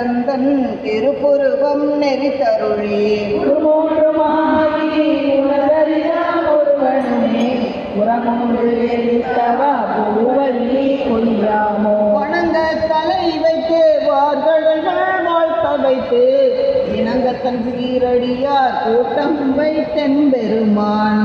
பிறமூன்றரந்தன் திருப்புருவம் நெறித்தருளி வணங்க தலை வைத்து வார்கடல்கள் வாழ்த்த வைத்து இணங்கத்தன் சீரடியார் கூட்டம் வைத்தென் பெருமான்.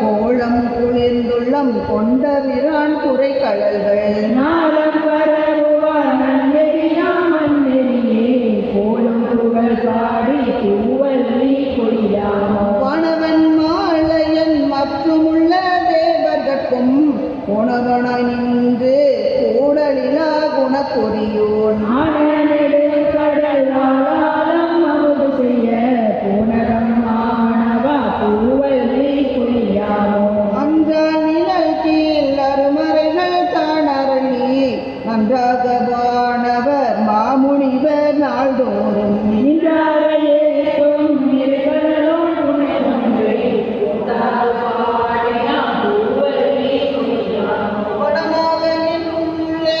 கோலம் குளிர்ந்துள்ளம் கொண்ட விரான் குறை கடல்கள். வானவன் மாலையன் மற்றுமுள்ள தேவர்கட்கும் உணவனாய் நின்று கூடலிலா குணப்புரியோன் நன்றாக வானவர் மாமுனிவர் நாள்தோறும். படமாக நின்றுள்ளே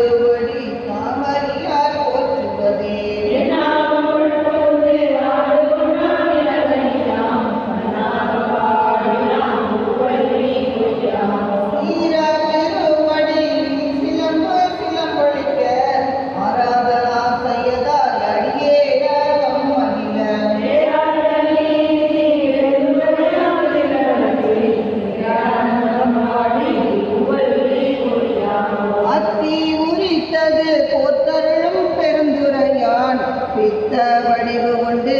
பெருந்துரையான் பித்த வடிவு கொண்டு